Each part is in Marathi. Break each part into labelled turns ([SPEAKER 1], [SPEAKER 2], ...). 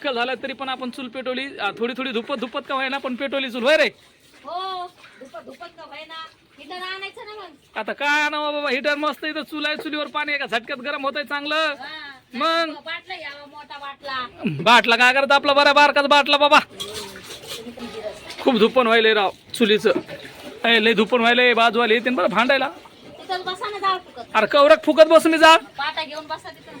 [SPEAKER 1] चिखल झाला तरी पण आपण चूल पेटवली. आ, थोडी थोडी धुपत धुपत का व्हायना पण पेटवली चूल होय रे?
[SPEAKER 2] हो धुपत धुपत का व्हायना इथं आणायचं ना मग.
[SPEAKER 1] आता काय ना बाबा हिटर मस्त इथं चूल आहे चुलीवर पाणी आहे का? झटक्यात गरम होतंय चांगलं.
[SPEAKER 2] हा.
[SPEAKER 1] मग?
[SPEAKER 2] बाटला घ्यावा मोठा बाटला.
[SPEAKER 1] बाटला काय करत आपला बरा बारकाच बाटला बाबा? खूप धुपण व्हायलंय राव चुलीचं. ए, लय धुपण व्हायलंय बाजूवाले येते बरं भांडायला.
[SPEAKER 2] तिथं बसा ना जाळ फुकत.
[SPEAKER 1] अरे कवरक फुकत बस मी जा.
[SPEAKER 2] पाटा घेऊन बसा तिथं.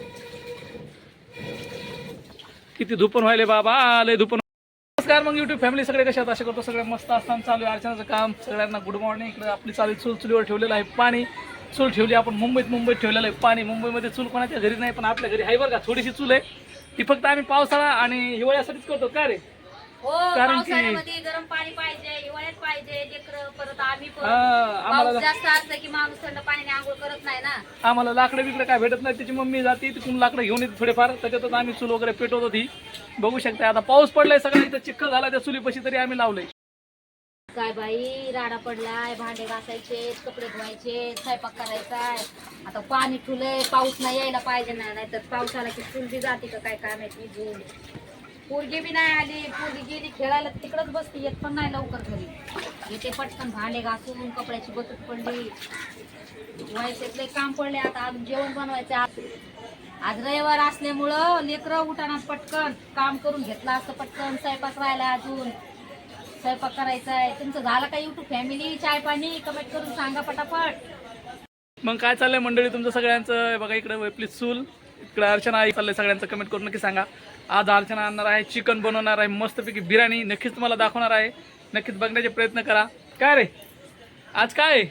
[SPEAKER 1] किती धुपण व्हायले बाबा लय धुपण नमस्कार मग युट्यूब फॅमिली सगळे कशात असे करतो सगळे मस्त असताना चालू आहे अर्चनाचं काम. सगळ्यांना गुड मॉर्निंग इकडे आपली चालू चूल चुलीवर ठेवलेलं आहे पाणी. चूल ठेवली आपण मुंबईत मुंबईत ठेवलेलं आहे पाणी. मुंबईमध्ये चूल कोणाच्या घरी नाही पण आपल्या घरी आहे बरं का थोडीशी चूल आहे. ती फक्त आम्ही पावसाळा आणि हिवाळ्यासाठीच करतो. का रे?
[SPEAKER 2] हो
[SPEAKER 1] कारण की-
[SPEAKER 2] गरम पाणी पाहिजे हिवाळ्यात पाहिजे लेकरं परत आम्ही पण
[SPEAKER 1] हा, आम्हाला
[SPEAKER 2] पाऊस जास्त असलं की माणूस थंड पाण्याने आंघोळ करत नाही ना.
[SPEAKER 1] आम्हाला लाकडं बिकडं काय भेटत नाही त्याची मम्मी जाते तिथून लाकडं घेऊन येते थोडेफार. त्याच्यातच आम्ही चूल वगैरे पेटवत होती. बघू शकता आता पाऊस पडलाय सगळं इथं चिखल झाला त्या चुलीपाशी तरी आम्ही लावलंय.
[SPEAKER 2] काय बाई राडा पडलाय भांडे घासायचे कपडे धुवायचे स्वयंपाक करायचाय. आता पाणी ठुलंय पाऊस नाही यायला पाहिजे ना नाहीतर पाऊस आला की चूल बी जाते का काय काय माहिती पोरगी बी नाही आली पोरगी गेली खेळायला तिकडच बसते येत पण नाही लवकर घरी. येते पटकन भांडे घासून कपड्याची बचत पडली. व्हायचे काम पडले आता अजून जेवण बनवायचं आज आज रविवार असल्यामुळं लेकरं उठाना पटकन. काम करून घेतलं असतं पटकन स्वयंपाक राहिला अजून. स्वयंपाक करायचा आहे. तुमचं झालं का युट्यूब फॅमिली चाय पाणी कमेंट करून सांगा पटापट.
[SPEAKER 1] मग काय चाललंय मंडळी तुमचं सगळ्यांचं? बघा इकडे प्लीज चूल इकडे अर्चना आई चाललंय सगळ्यांचं कमेंट करून नक्की सांगा. आज अर्चना आणणार आहे चिकन बनवणार आहे मस्तपैकी बिर्याणी नक्कीच तुम्हाला दाखवणार आहे. नक्कीच बघण्याचे प्रयत्न करा. काय रे? आज काय? आहे?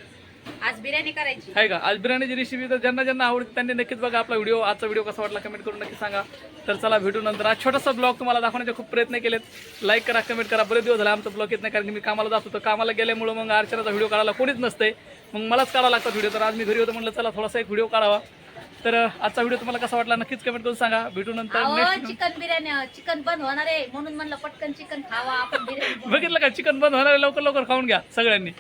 [SPEAKER 2] आज बिर्याणी करायची.
[SPEAKER 1] आहे का? आज बिर्याणीची रेसिपी तर ज्यांना ज्यांना आवडते त्यांनी नक्कीच बघा आपला व्हिडिओ आजचा व्हिडिओ कसा वाटला कमेंट करून नक्की सांगा. तर चला भेटू नंतर. आज छोटासा ब्लॉग तुम्हाला दाखवण्याचे खूप प्रयत्न केलेत. लाईक करा कमेंट करा. बरेच दिवस झाला आमचा ब्लॉग येत नाही कारण की मी कामाला जात होतो. कामाला गेल्यामुळे मग अर्चनाचा व्हिडिओ काढायला कोणीच नसते मग मलाच काढावा लागतात व्हिडिओ तर आज मी घरी होतो म्हटलं चला थोडासा एक व्हिडिओ काढावा. तर आजचा व्हिडिओ तुम्हाला कसा वाटला नक्कीच कमेंट करून सांगा. भेटू नंतर
[SPEAKER 2] चिकन बिर्याणी चिकन बंद होणार आहे. म्हणून म्हणलं पटकन चिकन खावा आपण बिर्याणी.
[SPEAKER 1] बघितलं का? चिकन बंद होणार आहे, लवकर लवकर खाऊन घ्या सगळ्यांनी.